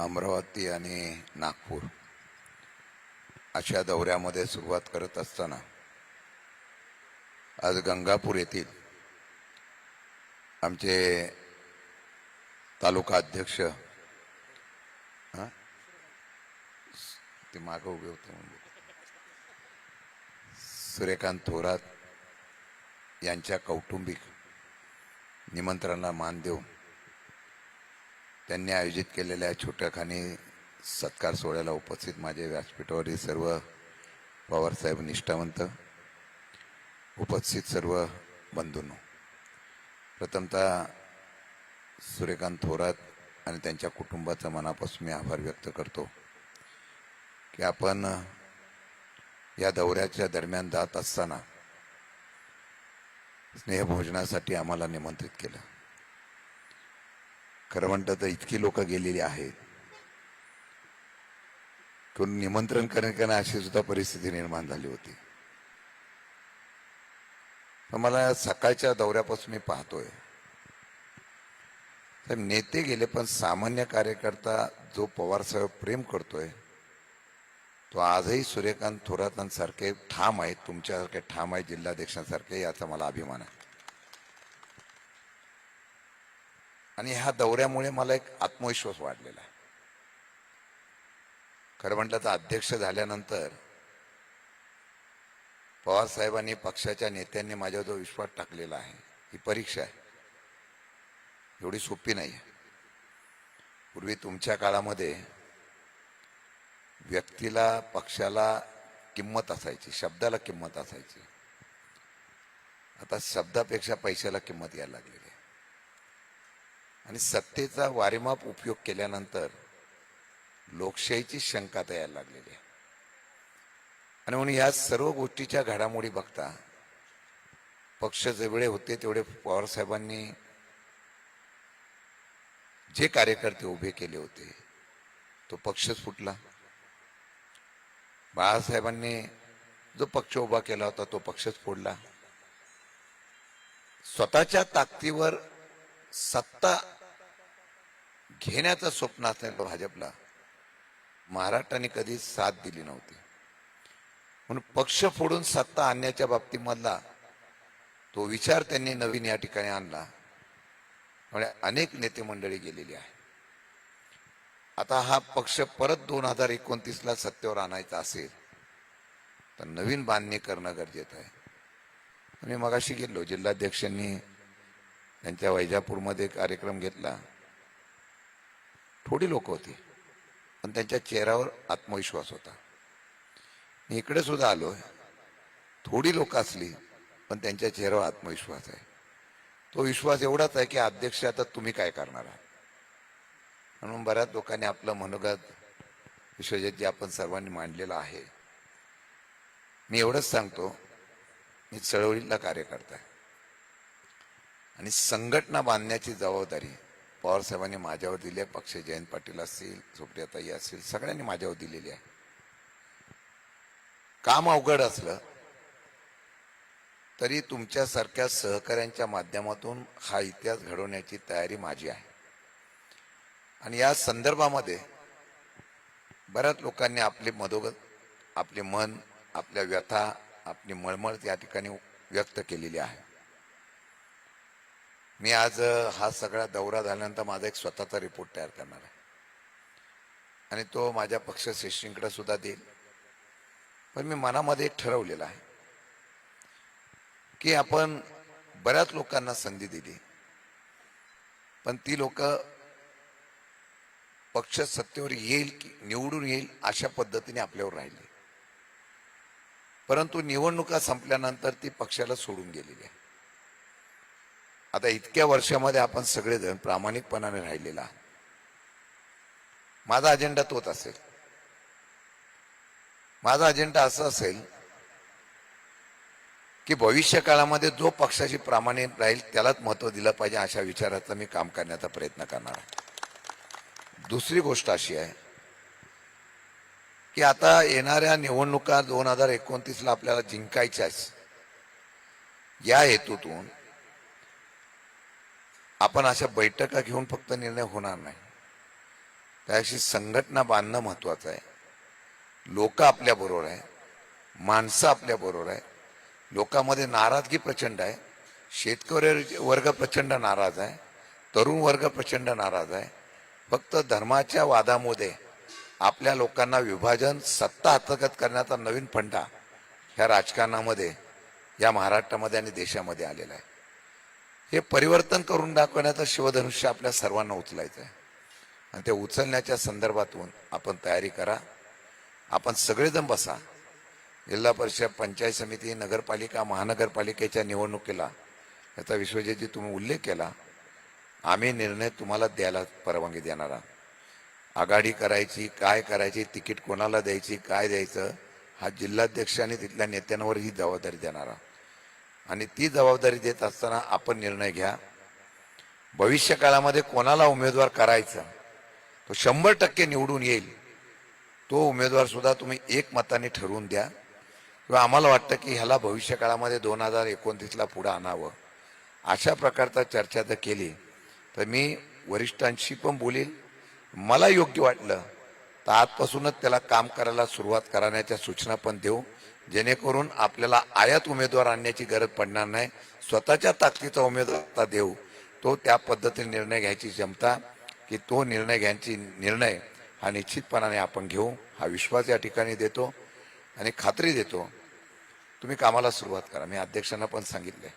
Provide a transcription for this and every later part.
अमरावती आणि नागपूर अशा दौऱ्यामध्ये सुरुवात करत असताना आज गंगापूर येथील आमचे तालुका अध्यक्ष हा? ते मागं उभे होते म्हणजे सूर्यकांत थोरात यांच्या कौटुंबिक निमंत्रणाला मान देऊन त्यांनी आयोजित केलेल्या छोट्याखानी सत्कार सोहळ्याला उपस्थित माझे व्यासपीठावरील सर्व पवारसाहेब निष्ठावंत उपस्थित सर्व बंधूंनो. प्रथमतः सूर्यकांत थोरात आणि त्यांच्या कुटुंबाचा मनापासून मी आभार व्यक्त करतो की आपण या दौऱ्याच्या दरम्यान जात असताना स्नेहभोजनासाठी आम्हाला निमंत्रित केलं. खरं म्हणतं तर इतकी लोक गेलेली आहेत. कोण निमंत्रण करण्याकरता अशी सुद्धा परिस्थिती निर्माण झाली होती. मला सकाळच्या दौऱ्यापासून मी पाहतोय. तर नेते गेले पण सामान्य कार्यकर्ता जो पवारसाहेब प्रेम करतोय तो आजही सूर्यकांत थोरातांसारखे ठाम आहेत तुमच्यासारखे ठाम आहेत जिल्हाध्यक्षांसारखे याचा मला अभिमान आहे. आणि ह्या दौऱ्यामुळे मला एक आत्मविश्वास वाढलेला आहे. खरं म्हटलं तर अध्यक्ष झाल्यानंतर पवार साहेबांनी पक्षाच्या नेत्यांनी माझ्यावर जो विश्वास टाकलेला आहे. ही परीक्षा आहे. एवढी सोपी नाही आहे. पूर्वी तुमच्या काळामध्ये व्यक्तीला पक्षाला किंमत असायची शब्दाला किंमत असायची. आता शब्दापेक्षा पैशाला किंमत यायला लागली. आणि सत्तेचा वारेमाप उपयोग केल्यानंतर लोकशाहीची शंका तयार लागलेली आहे. आणि म्हणून या सर्व गोष्टीच्या घडामोडी बघता पक्ष जेवढे होते तेवढे पवारसाहेबांनी जे कार्यकर्ते उभे केले होते तो पक्षच फुटला बाळासाहेबांनी जो पक्ष उभा केला होता तो पक्षच फोडला. स्वतःच्या ताकदीवर सत्ता घेण्याचं स्वप्न असलेलं भाजपला. महाराष्ट्राने कधी साथ दिली नव्हती. म्हणून पक्ष फोडून सत्ता आणण्याच्या बाबतीमधला तो विचार त्यांनी नवीन या ठिकाणी आणला. त्यामुळे अनेक नेते मंडळी गेलेली आहे आता हा पक्ष परत दोन हजार एकोणतीसला सत्तेवर आणायचा असेल तर नवीन बांधणी करणं गरजेचं आहे. मी मगाशी गेलो जिल्हाध्यक्षांनी त्यांच्या वैजापूरमध्ये कार्यक्रम घेतला. थोडी लोक होती पण त्यांच्या चेहऱ्यावर आत्मविश्वास होता. मी इकडे सुद्धा आलोय. थोडी लोक असली पण त्यांच्या चेहऱ्यावर आत्मविश्वास आहे. तो विश्वास एवढाच आहे की अध्यक्ष आता तुम्ही काय करणार आहात? म्हणून बऱ्याच लोकांनी आपलं मनोगत विश्वजितजी आपण सर्वांनी मांडलेलं आहे. मी एवढंच सांगतो मी चळवळीतला कार्यकर्ता आहे. आणि संघटना बांधण्याची जबाबदारी पवारसाहेबांनी माझ्यावर दिली आहे. पक्ष जयंत पाटील असतील सुप्रियाताई असतील सगळ्यांनी माझ्यावर दिलेली आहे. काम अवघड असलं तरी तुमच्यासारख्या सहकाऱ्यांच्या माध्यमातून हा इतिहास घडवण्याची तयारी माझी आहे. आणि या संदर्भामध्ये बऱ्याच लोकांनी आपले मधोगत आपले मन आपल्या व्यथा आपली मळमळ या ठिकाणी व्यक्त केलेली आहे. मी आज हा सगळा दौरा झाल्यानंतर माझा एक स्वतःचा रिपोर्ट तयार करणार आहे. आणि तो माझ्या पक्ष श्रेष्ठींकडे सुद्धा देईल. पण मी मनामध्ये एक ठरवलेलं आहे की आपण बऱ्याच लोकांना संधी दिली. पण ती लोक पक्ष सत्तेवर येईल की निवडून येईल अशा पद्धतीने आपल्यावर राहिली. परंतु निवडणुका संपल्यानंतर ती पक्षाला सोडून गेलेली आहे. आता इतक्या वर्षामध्ये आपण सगळेजण प्रामाणिकपणाने राहिलेला माझा अजेंडा तोच असेल. माझा अजेंडा असा असेल की भविष्य काळामध्ये जो पक्षाशी प्रामाणिक राहील त्यालाच महत्त्व दिलं पाहिजे अशा विचाराचं मी काम करण्याचा प्रयत्न करणार आहे. दुसरी गोष्ट अशी आहे की आता येणाऱ्या निवडणुका दोन हजार एकोणतीसला आपल्याला जिंकायच्याच या हेतूतून आपण अशा बैठका घेऊन फक्त निर्णय होणार नाही. त्याशी संघटना बांधणं महत्वाचं आहे. लोक आपल्याबरोबर आहे. माणसं आपल्याबरोबर आहे. लोकांमध्ये नाराजगी प्रचंड आहे. शेतकरी वर्ग प्रचंड नाराज आहे. तरुण वर्ग प्रचंड नाराज आहे. फक्त धर्माच्या वादामध्ये आपल्या लोकांना विभाजन सत्ता हस्तगत करण्याचा नवीन फंडा ह्या राजकारणामध्ये या महाराष्ट्रामध्ये आणि देशामध्ये आलेला आहे. हे परिवर्तन करून दाखवण्याचं शिवधनुष्य आपल्या सर्वांना उचलायचं आहे आणि ते उचलण्याच्या संदर्भातून आपण तयारी करा. आपण सगळेजण बसा. जिल्हा परिषद पंचायत समिती नगरपालिका महानगरपालिकेच्या निवडणुकीला याचा विश्वजितजी तुम्ही उल्लेख केला. आम्ही निर्णय तुम्हाला द्यायला परवानगी देणार आघाडी करायची काय करायची तिकीट कोणाला द्यायची काय द्यायचं हा जिल्हाध्यक्ष आणि तिथल्या नेत्यांवर ही जबाबदारी देणारा आणि ती जबाबदारी देत असताना आपण निर्णय घ्या. भविष्य काळामध्ये कोणाला उमेदवार करायचा तो शंभर टक्के निवडून येईल तो उमेदवार सुद्धा तुम्ही एक मताने ठरवून द्या. किंवा आम्हाला वाटतं की ह्याला भविष्य काळामध्ये दोन हजार एकोणतीसला पुढं आणावं. अशा प्रकारचा चर्चा जर केली तर मी वरिष्ठांशी पण बोलेल. मला योग्य वाटलं तर आजपासूनच त्याला काम करायला सुरुवात करण्याच्या सूचना पण देऊ. जेणेकरून आपल्याला आयात उमेदवार आणण्याची गरज पडणार नाही. स्वतःच्या ताकदीचा उमेदवारता देऊ. तो त्या पद्धतीने निर्णय घ्यायची क्षमता की तो निर्णय घ्यायची निर्णय हा निश्चितपणाने आपण घेऊ. हा विश्वास या ठिकाणी देतो आणि खात्री देतो. तुम्ही कामाला सुरुवात करा. मी अध्यक्षांना पण सांगितले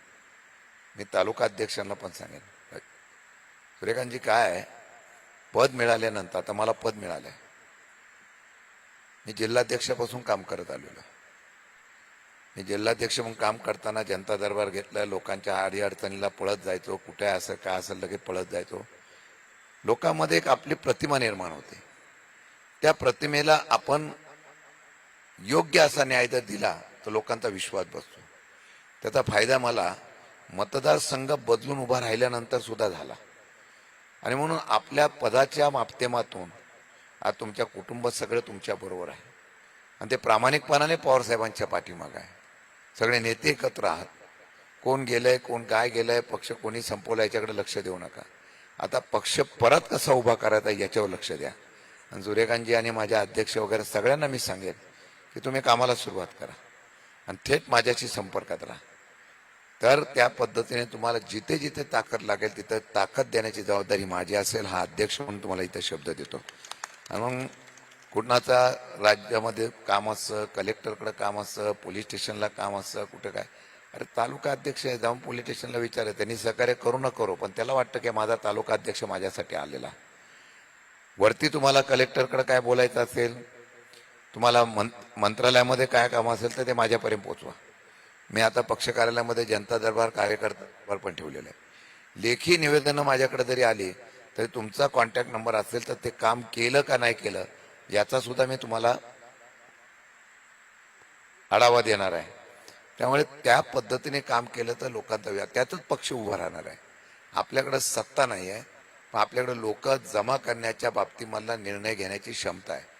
मी तालुका अध्यक्षांना पण सांगेन. सूर्यकांतजी काय आहे? पद मिळाल्यानंतर आता मला पद मिळालंय. मी जिल्हाध्यक्षापासून काम करत आलेलो. मी जिल्हाध्यक्ष म्हणून काम करताना जनता दरबार घेतला लोकांच्या आडी अडचणीला पळत जायचो कुठे असं काय असं लगेच पळत जायचो. लोकांमध्ये एक आपली प्रतिमा निर्माण होते. त्या प्रतिमेला आपण योग्य असा न्याय जर दिला तर लोकांचा विश्वास बसतो. त्याचा फायदा मला मतदारसंघ बदलून उभा राहिल्यानंतर सुद्धा झाला. आणि म्हणून आपल्या पदाच्या माध्यमातून आज तुमच्या कुटुंब सगळं तुमच्या बरोबर आहे. आणि ते प्रामाणिकपणाने पवारसाहेबांच्या पाठीमागं आहे. सगळे नेते एकत्र आहात. कोण गेलंय कोण काय गेलंय पक्ष कोणी संपवला याच्याकडे लक्ष देऊ नका. आता पक्ष परत कसा उभा करायचा याच्यावर लक्ष द्या. आणि जुरेकांजी आणि माझ्या अध्यक्ष वगैरे सगळ्यांना मी सांगेन की तुम्ही कामाला सुरुवात करा. आणि थेट माझ्याशी संपर्कात राहा. तर त्या पद्धतीने तुम्हाला जिथे जिथे ताकद लागेल तिथं ताकद देण्याची जबाबदारी माझी असेल हा अध्यक्ष म्हणून तुम्हाला इथं शब्द देतो. आणि मग कुणाचा राज्यामध्ये काम असतं कलेक्टरकडं काम असतं पोलीस स्टेशनला काम असतं कुठं काय? अरे तालुका अध्यक्ष आहे जाऊन पोलीस स्टेशनला विचार त्यांनी सहकार्य करू न करू पण त्याला वाटतं की माझा तालुका अध्यक्ष माझ्यासाठी आलेला. वरती तुम्हाला कलेक्टरकडे काय बोलायचं असेल तुम्हाला मं मंत्रालयामध्ये काय काम असेल तर ते माझ्यापर्यंत पोचवा. मी आता पक्ष कार्यालयामध्ये जनता दरबार कार्यकर्ता दरबार पण ठेवलेलं आहे. लेखी निवेदनं माझ्याकडे जरी आली तरी तुमचा कॉन्टॅक्ट नंबर असेल तर ते काम केलं का नाही केलं याचा सुद्धा मी तुम्हाला आढावा देणार आहे. त्यामुळे त्या पद्धतीने काम केलं तर लोकांचा व्या त्यातच पक्ष उभा राहणार आहे. आपल्याकडं सत्ता नाही आहे पण आपल्याकडे लोक जमा करण्याच्या बाबतीमधला निर्णय घेण्याची क्षमता आहे.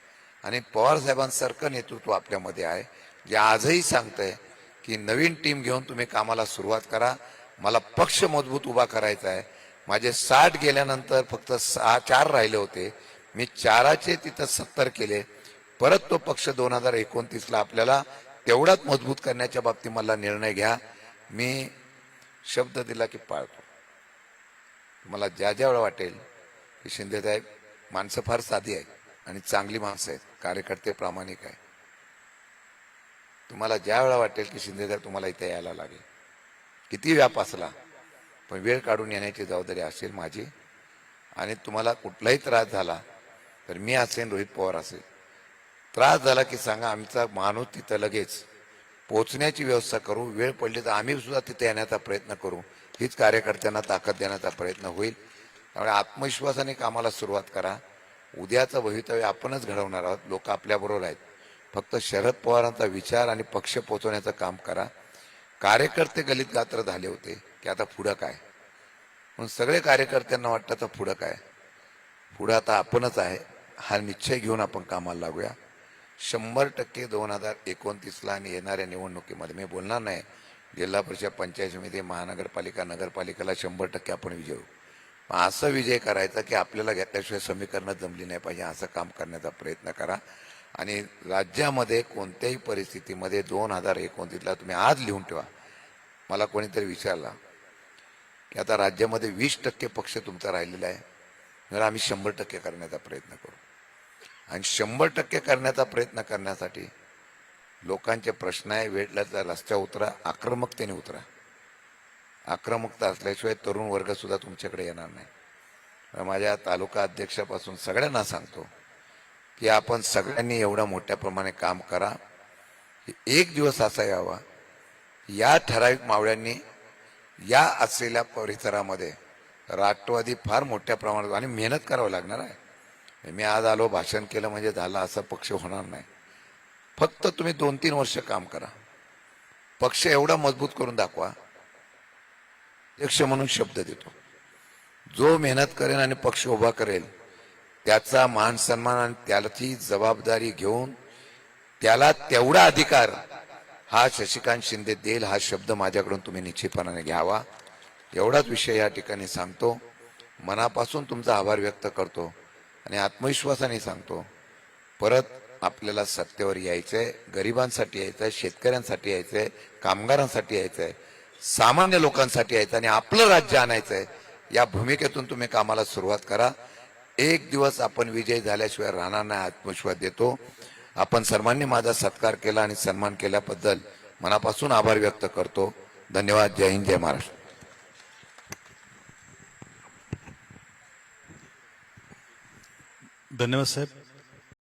आणि पवार साहेबांसारखं नेतृत्व आपल्यामध्ये आहे जे आजही सांगतंय की नवीन टीम घेऊन तुम्ही कामाला सुरुवात करा मला पक्ष मजबूत उभा करायचा आहे माझे साठ गेल्यानंतर फक्त सहा चार राहिले होते. मी चाराचे तिथं सत्तर केले. परत तो पक्ष दोन हजार एकोणतीसला आपल्याला तेवढाच मजबूत करण्याच्या बाबतीत मला निर्णय घ्या. मी शब्द दिला की पाळतो. तुम्हाला ज्या ज्या वेळा वाटेल की शिंदेसाहेब माणसं फार साधी आहेत आणि चांगली माणसं आहेत कार्यकर्ते प्रामाणिक आहे तुम्हाला ज्या वेळा वाटेल की शिंदेसाहेब तुम्हाला इथे यायला लागेल. किती व्याप असला पण वेळ काढून येण्याची जबाबदारी असेल माझी. आणि तुम्हाला कुठलाही त्रास झाला तर मी असेन रोहित पवार असेल. त्रास झाला की सांगा आमचा माणूस तिथं लगेच पोचण्याची व्यवस्था करू. वेळ पडली तर आम्ही सुद्धा तिथे येण्याचा प्रयत्न करू. हीच कार्यकर्त्यांना ताकद देण्याचा प्रयत्न होईल. त्यामुळे आत्मविश्वासाने कामाला सुरुवात करा. उद्याचं भवितव्य आपणच घडवणार आहोत. लोक आपल्याबरोबर आहेत. फक्त शरद पवारांचा विचार आणि पक्ष पोचवण्याचं काम करा. कार्यकर्ते गलित गात्र झाले होते. की आता पुढं काय? म्हणून सगळे कार्यकर्त्यांना वाटतं तर पुढं काय? पुढं आता आपणच आहे. हा निश्चय घेऊन आपण कामाला लागूया. शंभर टक्के दोन हजार एकोणतीसला आणि येणाऱ्या निवडणुकीमध्ये मी बोलणार नाही. जिल्हा परिषद पंचायत समिती महानगरपालिका नगरपालिकेला शंभर टक्के आपण विजयू असा असं विजय करायचा की आपल्याला घेतल्याशिवाय समीकरणं जमली नाही पाहिजे असं काम करण्याचा प्रयत्न करा. आणि राज्यामध्ये कोणत्याही परिस्थितीमध्ये दोन हजार एकोणतीसला तुम्ही आज लिहून ठेवा. मला कोणीतरी विचारला. की आता राज्यामध्ये वीस टक्के पक्ष तुमचा राहिलेला आहे. तर आम्ही शंभर टक्के करण्याचा प्रयत्न करू. आणि शंभर टक्के करण्याचा प्रयत्न करण्यासाठी लोकांचे प्रश्न आहे वेटल्याचा रस्त्या उतरा आक्रमकतेने उतरा. आक्रमकता असल्याशिवाय तरुण वर्गसुद्धा तुमच्याकडे येणार नाही. माझ्या तालुका अध्यक्षापासून सगळ्यांना सांगतो की आपण सगळ्यांनी एवढ्या मोठ्या प्रमाणे काम करा की एक दिवस असा यावा या ठराविक मावळ्यांनी या असलेल्या परिसरामध्ये राष्ट्रवादी फार मोठ्या प्रमाणात आणि मेहनत करावं लागणार आहे. मी आज आलो भाषण केलं म्हणजे झालं असा पक्ष होणार नाही. फक्त तुम्ही दोन तीन वर्ष काम करा. पक्ष एवढा मजबूत करून दाखवा. अध्यक्ष म्हणून शब्द देतो. जो मेहनत करेल आणि पक्ष उभा करेल त्याचा मान सन्मान आणि त्याची जबाबदारी घेऊन त्याला तेवढा अधिकार हा शशिकांत शिंदे देईल हा शब्द माझ्याकडून तुम्ही निश्चितपणाने घ्यावा. एवढाच विषय या ठिकाणी सांगतो. मनापासून तुमचा आभार व्यक्त करतो आणि आत्मविश्वासाने सांगतो. परत आपल्याला सत्तेवर यायचंय गरिबांसाठी यायचंय शेतकऱ्यांसाठी यायचंय कामगारांसाठी यायचंय सामान्य लोकांसाठी यायचं आणि आपलं राज्य आणायचंय. या भूमिकेतून तुम्ही कामाला सुरुवात करा. एक दिवस आपण विजयी झाल्याशिवाय राहणार नाही आत्मविश्वास देतो. आपण सर्वांनी माझा सत्कार केला आणि सन्मान केल्याबद्दल मनापासून आभार व्यक्त करतो. धन्यवाद. जय हिंद जय महाराष्ट्र. धन्यवाद साहेब.